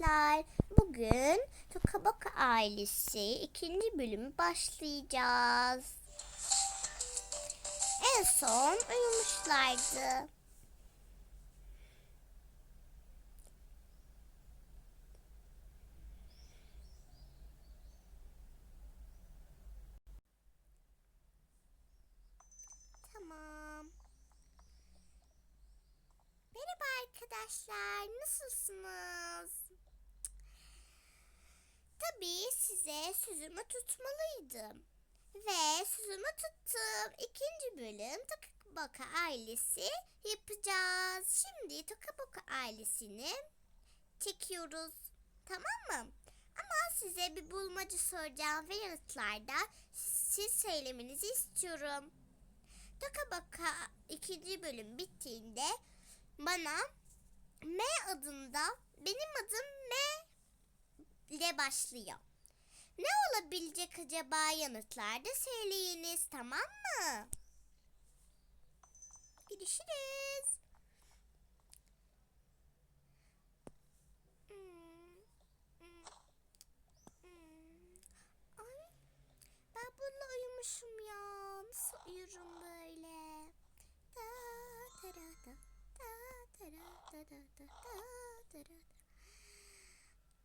arkadaşlar. Bugün Tokabaka ailesi ikinci bölümü başlayacağız. En son uyumuşlardı. Arkadaşlar, nasılsınız? Tabii size sözümü tutmalıydım. Ve sözümü tuttum. İkinci bölüm Tokabaka ailesi yapacağız. Şimdi Tokabaka ailesini çekiyoruz. Tamam mı? Ama size bir bulmaca soracağım ve yanıtlarda siz söylemenizi istiyorum. Tokabaka ikinci bölüm bittiğinde bana M adında benim adım M ile başlıyor. Ne olabilecek acaba yanıtlarda söyleyiniz tamam mı? Görüşürüz. Hmm, hmm, hmm. Ay, ben bununla uyumuşum ya. Nasıl uyurum böyle? Da, tara, da, da, tara, da, da, da, da, tara, da.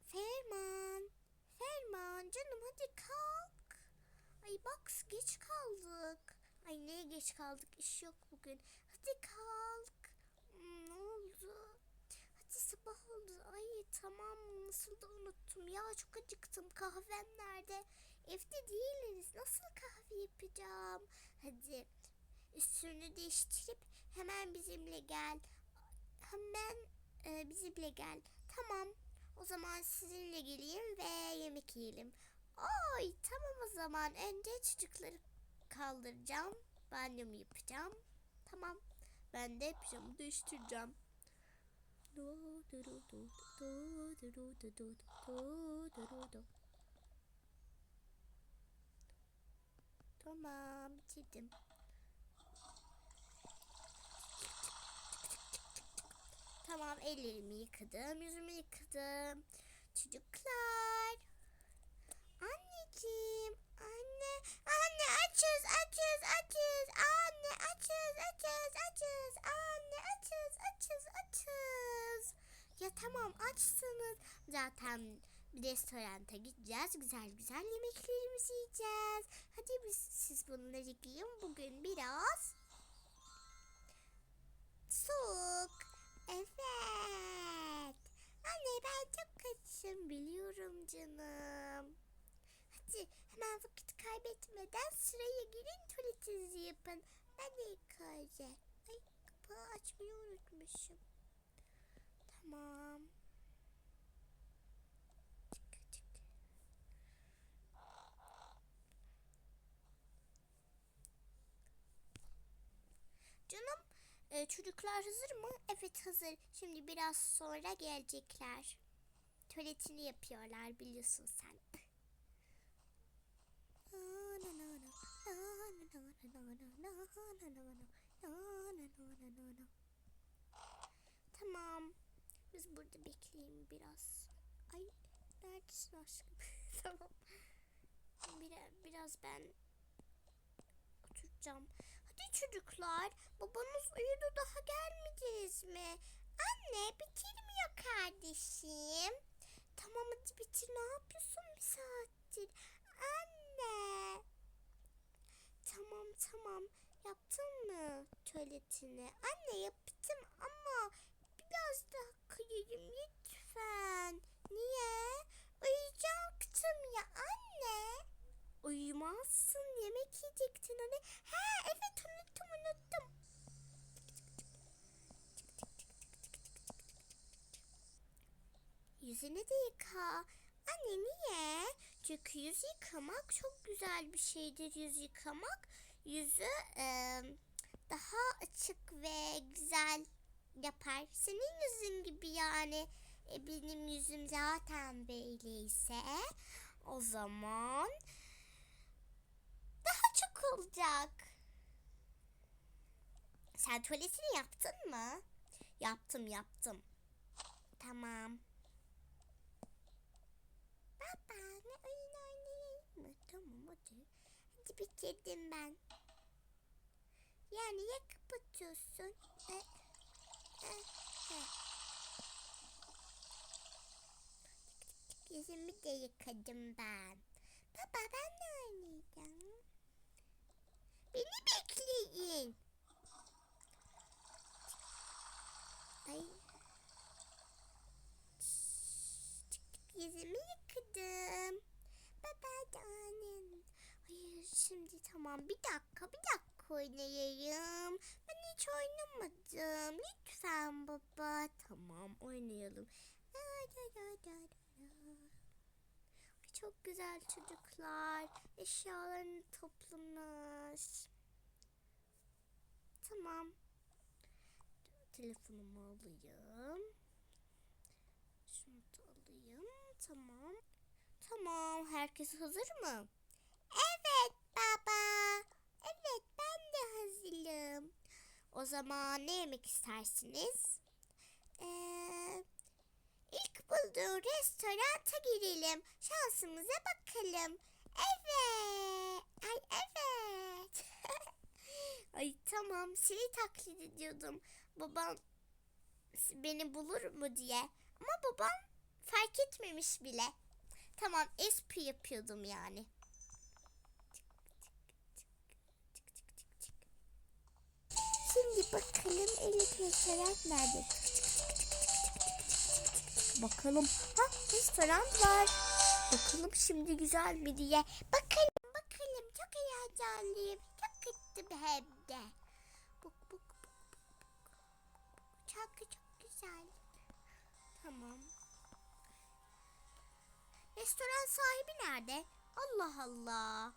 Ferman, Ferman canım hadi kalk. Bak geç kaldık. Ay neye geç kaldık iş yok bugün. Hadi kalk. Hmm, ne oldu? Hadi sabah oldu. Ay tamam nasıl da unuttum ya çok acıktım. Kahvem nerede? Evde değiliz. Nasıl kahve yapacağım? Hadi üstünü değiştirip hemen bizimle gel. Hemen e, bizimle gel. Tamam. O zaman sizinle geleyim ve yemek yiyelim. Oy tamam o zaman önce çocukları kaldıracağım. Banyomu yapacağım. Tamam. Ben de pijamı değiştireceğim. Tamam bitirdim. Tamam ellerimi yıkadım, yüzümü yıkadım. Çocuklar Anneciğim, anne, anne açız, açız, açız. Anne açız, açız, açız. Anne açız, açız, açız. Ya tamam açsınız. Zaten bir restoranta gideceğiz. Güzel güzel yemeklerimizi yiyeceğiz. Hadi biz siz bunları yiyin. Bugün biraz soğuk. Evet. Anne ben çok açım biliyorum canım. Hadi hemen vakit kaybetmeden sıraya girin tuvaletinizi yapın. Ben de ilk önce. Ay kapağı açmayı unutmuşum. Tamam. Çık çık. Canım ee, çocuklar hazır mı? Evet hazır. Şimdi biraz sonra gelecekler. Tuvaletini yapıyorlar biliyorsun sen. Tamam. Biz burada bekleyelim biraz. Ay neredesin aşkım? tamam. Biraz, biraz ben oturacağım. Hadi çocuklar, babanız uyudu daha gelmediniz mi? Anne bitirmiyor kardeşim. Tamam hadi bitir ne yapıyorsun bir saattir? Anne. Tamam tamam yaptın mı tuvaletini? Anne yaptım ama biraz daha kıyayım lütfen. Niye? Uyuyacaktım ya anne. Uyumazsın yemek yiyecektin hani. Ha evet unuttum unuttum. Yüzünü de yıka. Anne niye? Çünkü yüz yıkamak çok güzel bir şeydir yüz yıkamak yüzü daha açık ve güzel yapar. Senin yüzün gibi yani e, benim yüzüm zaten böyleyse o zaman daha çok olacak. Sen tuvaletini yaptın mı? Yaptım yaptım. Tamam. Baba ne oyun oynayayım mı? Tamam hadi. Hadi bitirdim ben. Yani ya kapatıyorsun? E, e, e. Yüzümü de yıkadım ben. Baba ben de oynayacağım. Beni bekleyin. Ay. Yüzümü yıkadım. Baba da annem. Hayır şimdi tamam bir dakika bir dakika oynayayım. Ben hiç oynamadım. Lütfen baba. Tamam oynayalım. Çok güzel çocuklar. Eşyalarını toplamış. Tamam. Telefonumu alayım. Şunu da alayım. Tamam. Tamam. Herkes hazır mı? Evet baba. Evet ben hazırım. O zaman ne yemek istersiniz? Ee, ilk bulduğu restoranta girelim. Şansımıza bakalım. Evet. Ay evet. Ay tamam seni taklit ediyordum. Babam beni bulur mu diye. Ama babam fark etmemiş bile. Tamam espri yapıyordum yani. Şimdi bakalım Elif restoran nerede? Bakalım. Ha restoran var. Bakalım şimdi güzel mi diye. Bakalım bakalım çok heyecanlıyım. Çok gittim hem de. Bak bak bak. Çok çok güzel. Tamam. Restoran sahibi nerede? Allah Allah.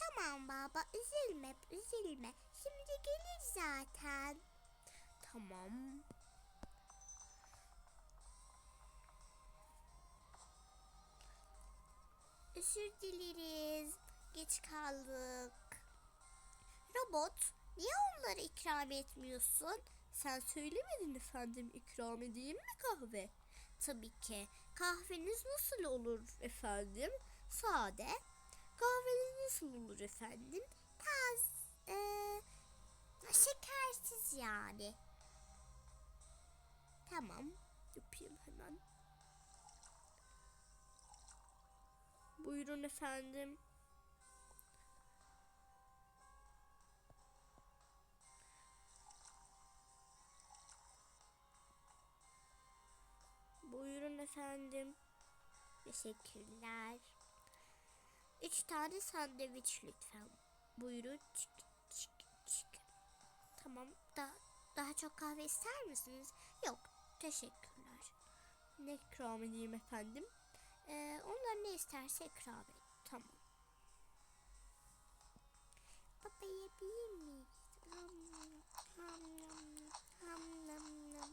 Tamam baba üzülme üzülme. Şimdi gelir zaten. Tamam. Özür dileriz. Geç kaldık. Robot niye onlara ikram etmiyorsun? Sen söylemedin efendim ikram edeyim mi kahve? Tabii ki. Kahveniz nasıl olur efendim? Sade. Kahveniz nasıl olur efendim? Taz, eee, şekersiz yani. Tamam. Yapayım hemen. Buyurun efendim. Buyurun efendim. Teşekkürler. Üç tane sandviç lütfen. Buyurun. Çık, çık, çık. Tamam. Da, daha çok kahve ister misiniz? Yok. Teşekkürler. Ne ikram edeyim efendim? Ee, onlar ne isterse ikram et. Tamam. Baba yiyebilir miyiz? Ham, nam, ham, nam, nam.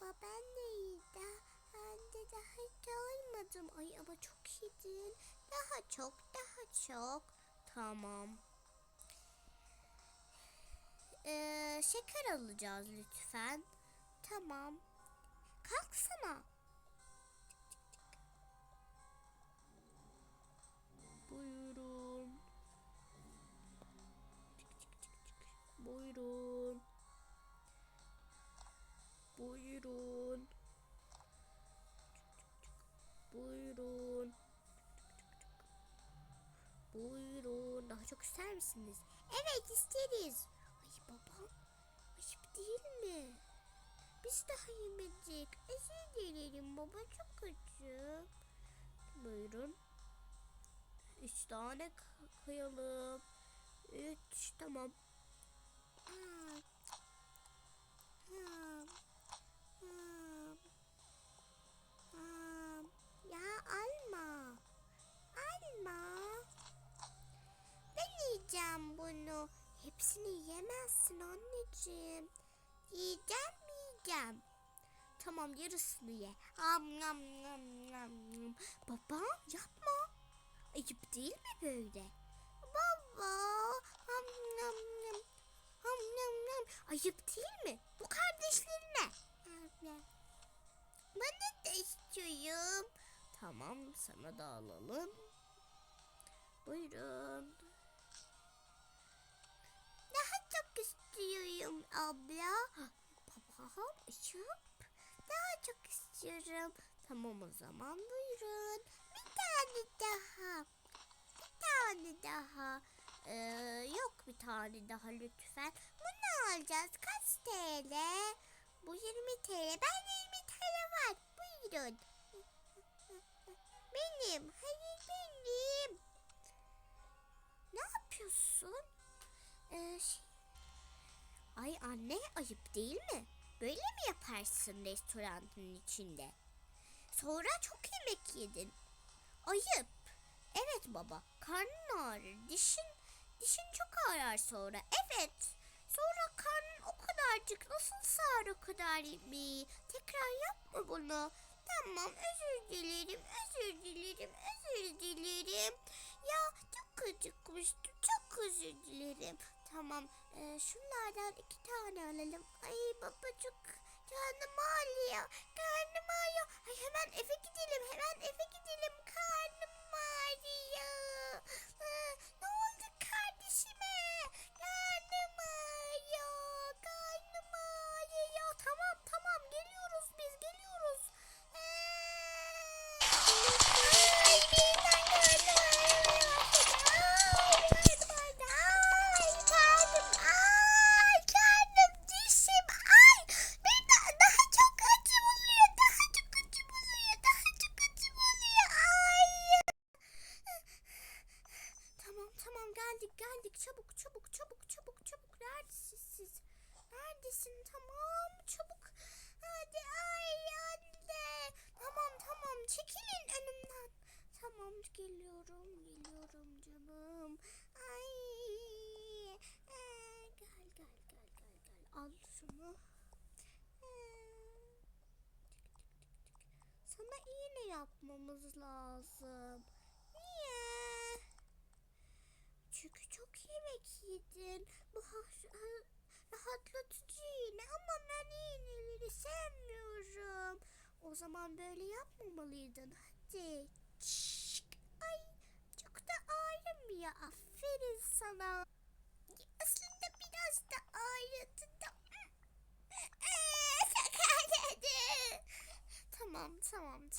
Baba ben de iyiydim. Ben de daha doymadım. Ay ama çok yedin. Daha çok, daha çok. Tamam. Ee, şeker alacağız lütfen. Tamam. Kalksana. Buyurun. Buyurun. Buyurun. Buyurun. Buyurun. Daha çok ister misiniz? Evet isteriz. Daha yemedik. Özür dilerim baba çok acı. Buyurun. Üç tane koyalım. Üç tamam. Ya alma. Alma. Ben yiyeceğim bunu. Hepsini yemezsin anneciğim. Yiyeceğim yiyeceğim. Tamam yarısını ye. Am nam nam nam. Baba yapma. Ayıp değil mi böyle? Baba. Ham nam nam. Ham nam nam. Ayıp değil mi? Bu kardeşlerine. Ben de istiyorum. Tamam sana da alalım. Buyurun. Daha çok istiyorum abla. Babam açıp daha çok istiyorum. Tamam o zaman buyurun. Bir tane daha. Bir tane daha. Ee, yok bir tane daha lütfen. Bunu alacağız. Kaç TL? Bu 20 TL. Ben 20 TL var. Buyurun. Benim. Hayır benim. Ne yapıyorsun? Ee, şey... Ay anne ayıp değil mi? Böyle mi yaparsın restoranın içinde? Sonra çok yemek yedin. Ayıp. Evet baba. Karnın ağrır. Dişin dişin çok ağrır sonra. Evet. Sonra karnın o kadarcık nasıl sağır o kadar yemeği? Tekrar yapma bunu. Tamam özür dilerim, özür dilerim, özür dilerim. Ya çok acıkmıştım, çok özür dilerim. Tamam, e, şunlardan iki tane alalım. Ay baba çok canım ağrıyor, karnım ağrıyor. Ay hemen eve gidelim, hemen eve gidelim. Karnım ağrıyor. Ha, ne oldu kardeşime? Karnım ağrıyor, karnım ağrıyor. Tamam tamam geliyoruz biz, geliyoruz. Ee, Ay yapmamız lazım. Niye? Çünkü çok yemek yedin. Bu ha- ha- rahatlatıcı iğne ama ben iğneleri sevmiyorum. O zaman böyle yapmamalıydın. Hadi. Çık. Ay çok da ağrımıyor. Aferin sana. Aslında biraz da ağrıdı da. Çok ağrıdı. Tamam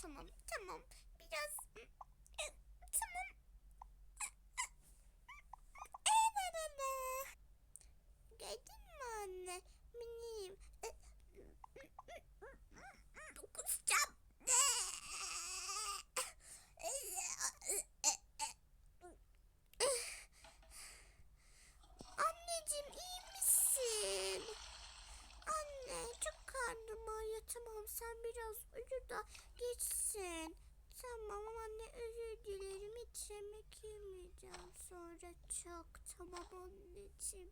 tamam tamam tamam. Biraz tamam. Geldin mi anne? Minim. Kusacağım. Anneciğim iyi misin? Anne çok karnım ağrıyor. Tamam sen biraz uyu da geçsin. Tamam anne özür dilerim hiç yemek yemeyeceğim sonra çok. Tamam anneciğim.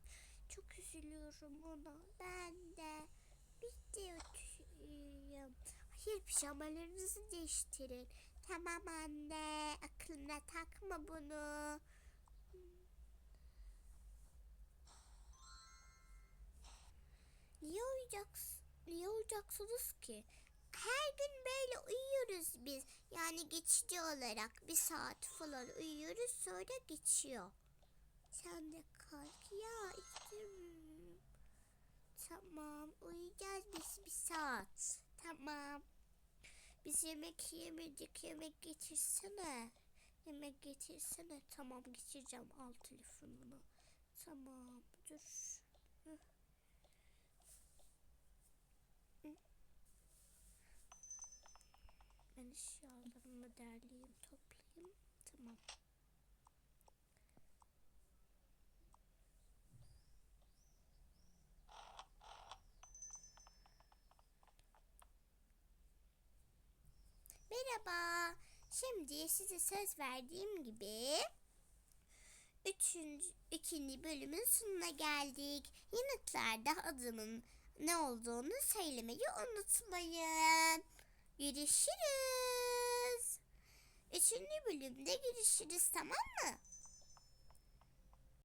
Çok üzülüyorum ona. Ben de. Biz de üzülüyorum. Hayır pijamalarınızı değiştirin. Tamam anne. Aklına takma bunu. Niye uyuyacaksın? Niye uyuyacaksınız ki? Her gün böyle uyuyoruz biz. Yani geçici olarak bir saat falan uyuyoruz sonra geçiyor. Sen de kalk ya istemiyorum. Tamam uyuyacağız biz bir saat. Tamam. Biz yemek yemedik yemek getirsene. Yemek getirsene. Tamam geçireceğim al telefonunu. Tamam dur. Hı. Hı. Ben eşyalarımı derleyeyim toplayayım. Tamam. Merhaba. Şimdi size söz verdiğim gibi üçüncü, ikinci bölümün sonuna geldik. Yanıtlarda adımın ne olduğunu söylemeyi unutmayın. Görüşürüz. Üçüncü bölümde görüşürüz tamam mı?